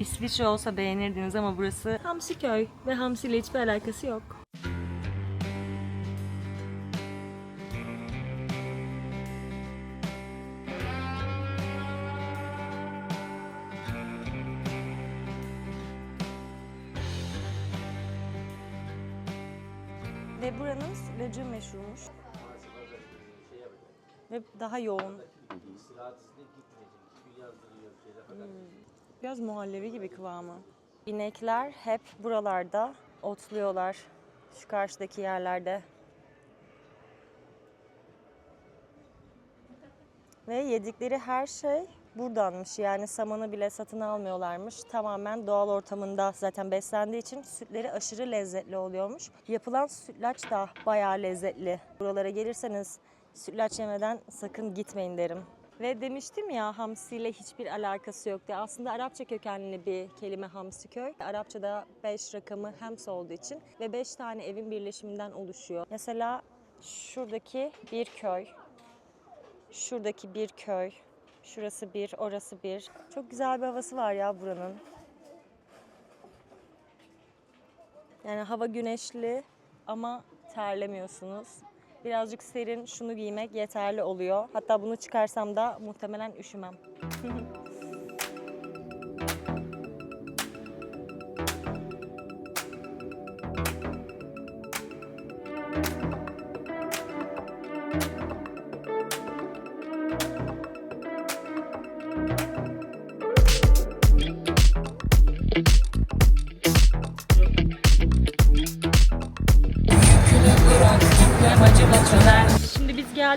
İsviçre olsa beğenirdiniz ama burası Hamsiköy ve Hamsi ile hiçbir alakası yok. Ve buranın sütlacı meşhurmuş. Ve daha yoğun. Hmm. Biraz muhallebi gibi kıvamı. İnekler hep buralarda otluyorlar. Şu karşıdaki yerlerde. Ve yedikleri her şey buradanmış. Yani samanı bile satın almıyorlarmış. Tamamen doğal ortamında zaten beslendiği için sütleri aşırı lezzetli oluyormuş. Yapılan sütlaç da bayağı lezzetli. Buralara gelirseniz sütlaç yemeden sakın gitmeyin derim. Ve demiştim ya hamsiyle hiçbir alakası yok diye. Aslında Arapça kökenli bir kelime hamsi köy. Arapçada 5 rakamı hems olduğu için ve 5 tane evin birleşiminden oluşuyor. Mesela şuradaki bir köy, şuradaki bir köy, şurası bir, orası bir. Çok güzel bir havası var ya buranın. Yani hava güneşli ama terlemiyorsunuz. Birazcık serin şunu giymek yeterli oluyor. Hatta bunu çıkarsam da muhtemelen üşümem.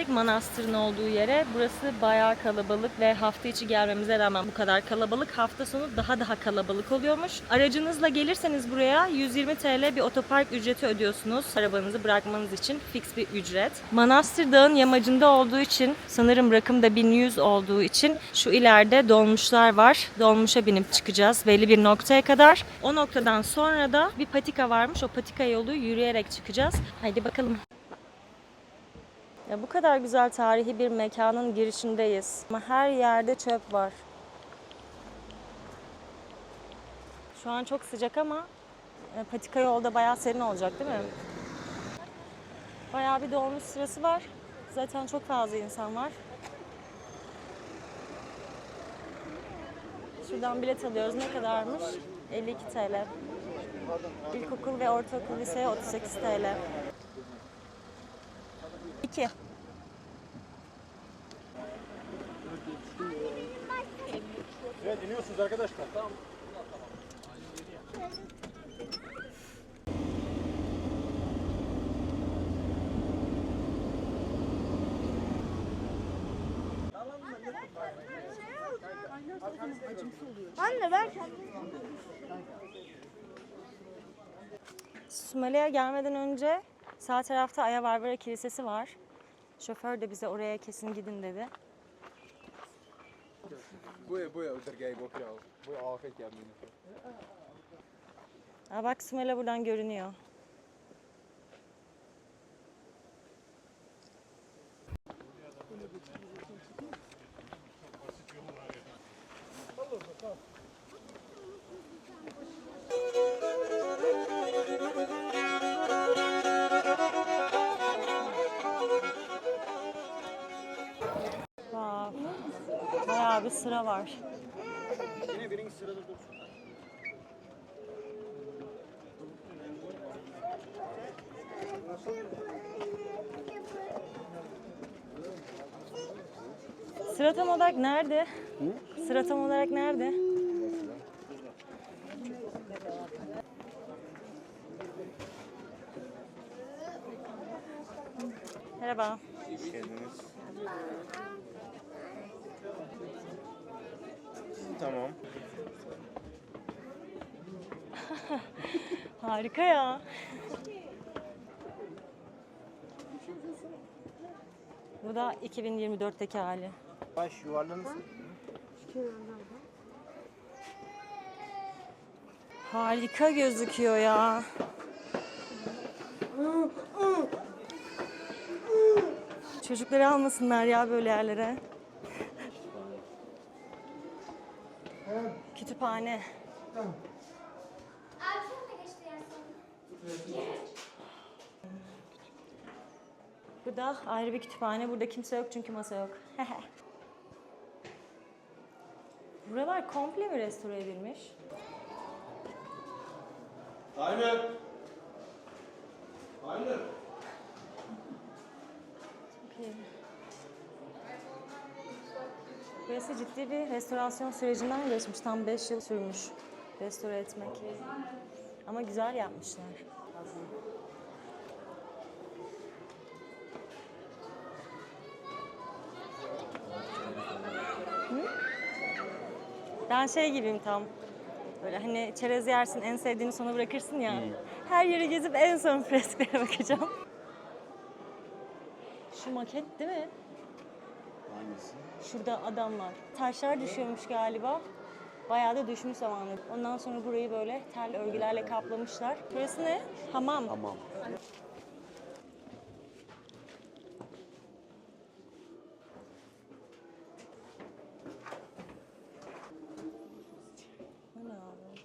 geldik manastırın olduğu yere. Burası bayağı kalabalık ve hafta içi gelmemize rağmen bu kadar kalabalık. Hafta sonu daha daha kalabalık oluyormuş. Aracınızla gelirseniz buraya 120 TL bir otopark ücreti ödüyorsunuz. Arabanızı bırakmanız için fix bir ücret. Manastır dağın yamacında olduğu için sanırım rakım da 1100 olduğu için şu ileride dolmuşlar var. Dolmuşa binip çıkacağız belli bir noktaya kadar. O noktadan sonra da bir patika varmış. O patika yolu yürüyerek çıkacağız. Haydi bakalım. Ya bu kadar güzel tarihi bir mekanın girişindeyiz. Ama her yerde çöp var. Şu an çok sıcak ama e, patika yolda bayağı serin olacak değil mi? Bayağı bir dolmuş sırası var. Zaten çok fazla insan var. Şuradan bilet alıyoruz. Ne kadarmış? 52 TL. İlkokul ve ortaokul liseye 38 TL. 2. Evet iniyorsunuz arkadaşlar. Tamam. Anne ben Sümele'ye gelmeden önce sağ tarafta Aya Varvara Kilisesi var. Şoför de bize oraya kesin gidin dedi. Boya boya udur gay bok ya. Boya afet benim. Aa, bak Sümele buradan görünüyor. Bayağı bir sıra var. Yine birinci sırada dursun. Sıra tam olarak nerede? Sıra tam olarak nerede? Merhaba. Tamam. Harika ya. Bu da 2024'teki hali. Baş yuvarlanırsın. Harika gözüküyor ya. Çocukları almasınlar ya böyle yerlere. Kütüphane. Abi sen de geçti yani sonra. Bu da ayrı bir kütüphane. Burada kimse yok çünkü masa yok. Buralar komple mi restore edilmiş? Aynen. Aynen. Burası ciddi bir restorasyon sürecinden geçmiş. Tam 5 yıl sürmüş restore etmek. Ama güzel yapmışlar. Hı? Ben şey gibiyim tam. Böyle hani çerez yersin, en sevdiğini sona bırakırsın ya. Her yeri gezip en son fresklere bakacağım. Şu maket değil mi? Hangisi? Şurada adam var. Taşlar düşüyormuş galiba. Bayağı da düşmüş zamanı. Ondan sonra burayı böyle tel örgülerle kaplamışlar. Burası ne? Hamam. Tamam. Bu ne abi?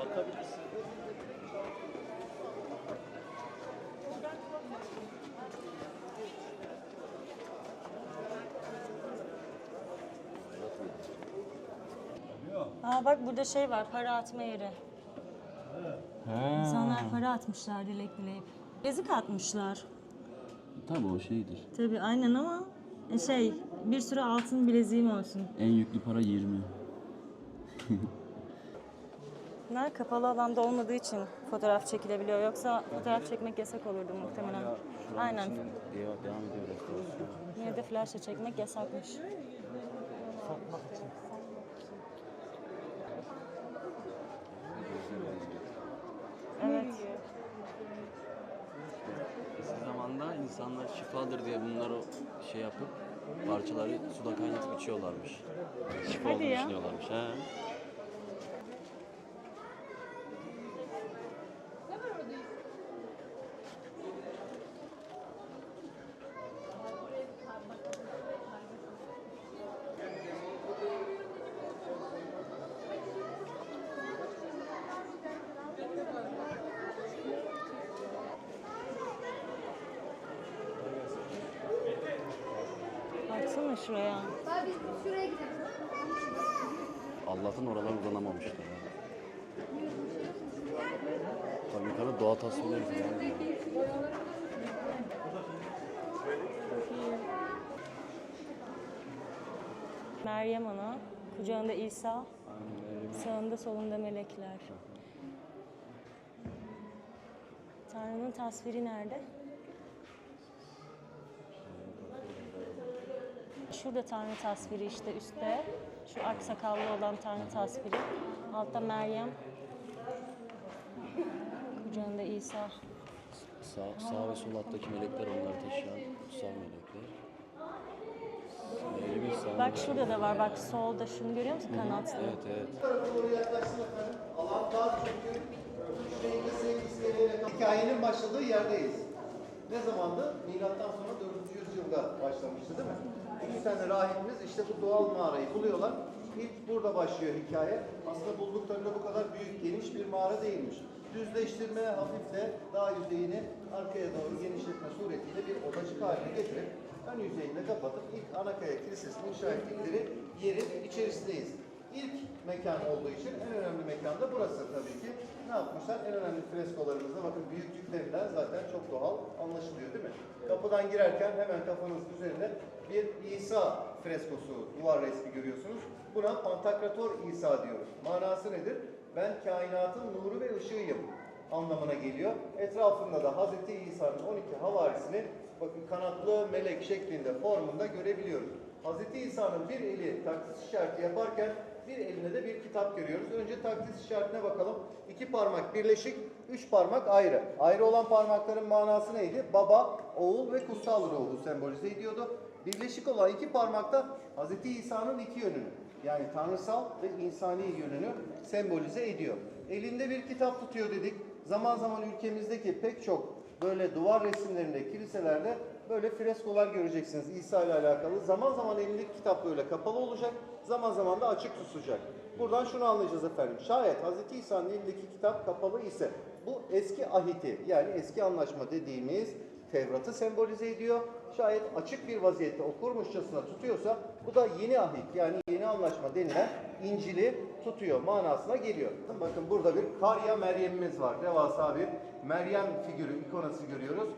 Bakabilirsin. Aa bak burada şey var, para atma yeri. İnsanlar para atmışlar dilek dileyip. Bilezik atmışlar. Tabii o şeydir. Tabii aynen ama e, şey bir sürü altın bileziğim olsun. En yüklü para 20. Bunlar kapalı alanda olmadığı için fotoğraf çekilebiliyor. Yoksa fotoğraf çekmek yasak olurdu muhtemelen. Aynen. Devam, devam ediyor restorasyon. Yine de flaşla çekmek yasakmış. Evet. Eski zamanda insanlar şifadır diye bunları şey yapıp parçaları suda kaynatıp içiyorlarmış. Şifa Hadi olduğunu ya. düşünüyorlarmış. He. Baksana şuraya. Abi biz şuraya gidelim. Allah'tan oralar uzanamamışlar. Tabii yukarı doğa tasvirleri falan. Meryem Ana, kucağında İsa, sağında solunda melekler. Tanrı'nın tasviri nerede? Şurada Tanrı tasviri işte üstte. Şu aksakallı olan Tanrı tasviri. Altta Meryem. Kucağında İsa. Sağ, sağ ve sol alttaki melekler onları taşıyan kutsal melekler. Bak şurada da var. Bak solda şunu görüyor musun kanatlı? Evet evet. çünkü sevgi iskeleyle hikayenin başladığı yerdeyiz. Ne zamandı? Milattan sonra 4. yüzyılda başlamıştı değil mi? İki tane rahibimiz işte bu doğal mağarayı buluyorlar. İlk burada başlıyor hikaye. Aslında bulduklarında bu kadar büyük, geniş bir mağara değilmiş. Düzleştirme hafifle dağ yüzeyini arkaya doğru genişletme suretiyle bir odacık haline getirip ön yüzeyini kapatıp ilk Anakaya Kilisesi'nin inşa ettikleri yerin içerisindeyiz. İlk mekan olduğu için en önemli mekan da burası tabii ki. Ne yapmışlar? En önemli freskolarımızda bakın büyüklüklerinden zaten çok doğal anlaşılıyor değil mi? Kapıdan girerken hemen kafanızın üzerinde bir İsa freskosu, duvar resmi görüyorsunuz. Buna Pantakrator İsa diyoruz. Manası nedir? Ben kainatın nuru ve ışığıyım anlamına geliyor. Etrafında da Hazreti İsa'nın 12 havarisini bakın kanatlı melek şeklinde formunda görebiliyoruz. Hazreti İsa'nın bir eli takdis işareti yaparken bir elinde de bir kitap görüyoruz. Önce takdis işaretine bakalım. İki parmak birleşik, üç parmak ayrı. Ayrı olan parmakların manası neydi? Baba, oğul ve kutsal ruhu sembolize ediyordu. Birleşik olan iki parmakta Hazreti İsa'nın iki yönünü yani tanrısal ve insani yönünü sembolize ediyor. Elinde bir kitap tutuyor dedik. Zaman zaman ülkemizdeki pek çok böyle duvar resimlerinde, kiliselerde böyle freskolar göreceksiniz İsa ile alakalı. Zaman zaman elindeki kitap böyle kapalı olacak, zaman zaman da açık tutacak. Buradan şunu anlayacağız efendim. Şayet Hz. İsa'nın elindeki kitap kapalı ise bu eski ahiti yani eski anlaşma dediğimiz Tevrat'ı sembolize ediyor. Şayet açık bir vaziyette okurmuşçasına tutuyorsa bu da yeni ahit yani yeni anlaşma denilen İncil'i tutuyor manasına geliyor. Bakın burada bir Karya Meryem'imiz var. Devasa bir Meryem figürü, ikonası görüyoruz.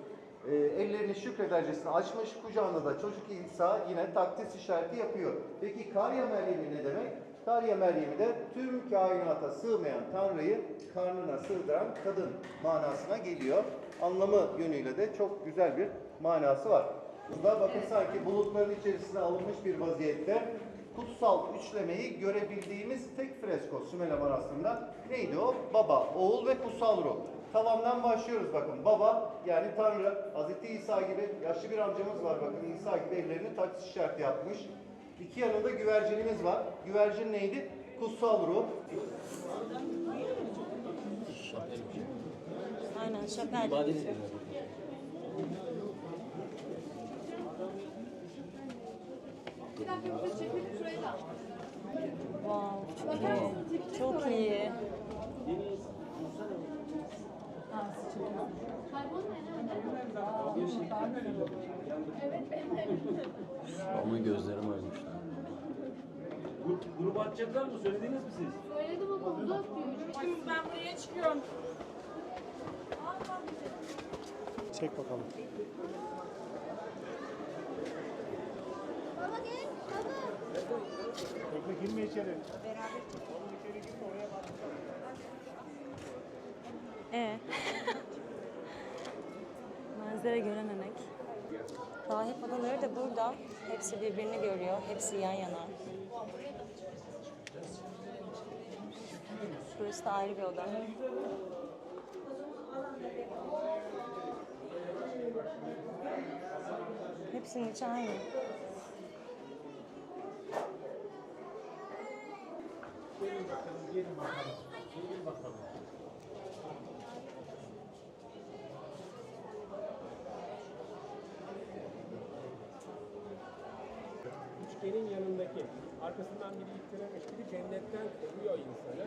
Ee, ellerini şükredercesine açmış, kucağında da çocuk İsa yine takdis işareti yapıyor. Peki Karya Meryem'i ne demek? Karya Meryem'i de tüm kainata sığmayan Tanrı'yı karnına sığdıran kadın manasına geliyor. Anlamı yönüyle de çok güzel bir manası var. Burada bakın sanki bulutların içerisine alınmış bir vaziyette kutsal üçlemeyi görebildiğimiz tek fresko Sümele Manastırı'nda neydi o? Baba, oğul ve kutsal ruh. Tavandan başlıyoruz bakın. Baba yani Tanrı, Hz. İsa gibi yaşlı bir amcamız var bakın. İsa gibi ellerini taksis işareti yapmış. İki yanında güvercinimiz var. Güvercin neydi? Kutsal ruh. Aynen şapel. Bir dakika çok iyi. Çok iyi. Ama gözlerim ölmüş. Grubu atacaklar mı? Söylediniz mi siz? Söyledim ama uzak diyor. Ben buraya çıkıyorum. Çek bakalım. Baba gel. Baba. Bekle girme içeri. E. Manzara görememek. Rahip odaları da burada. Hepsi birbirini görüyor. Hepsi yan yana. Burası da ayrı bir oda. Hepsinin içi aynı. Üçgenin Arkasından biri ittiremiş, biri cennetten kovuyor insanı.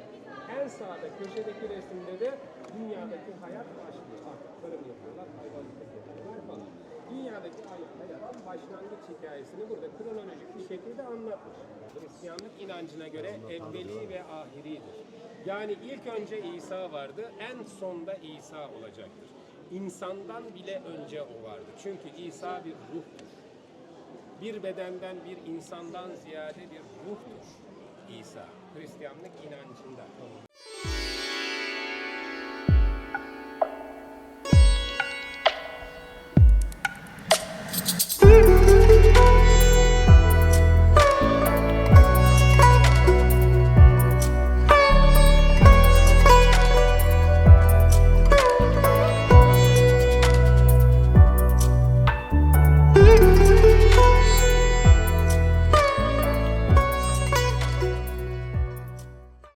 En sağda köşedeki resimde de dünyadaki hayat başlıyor. Artık tarım yapıyorlar, hayvancılık yapıyorlar falan. Dünyadaki hay- hayatın başlangıç hikayesini burada kronolojik bir şekilde anlatmış. Hristiyanlık inancına göre evveli ve ahiridir. Yani ilk önce İsa vardı, en sonda İsa olacaktır. İnsandan bile önce o vardı. Çünkü İsa bir ruhtur. Bir bedenden, bir insandan ziyade bir ruhtur İsa. Hristiyanlık inancında.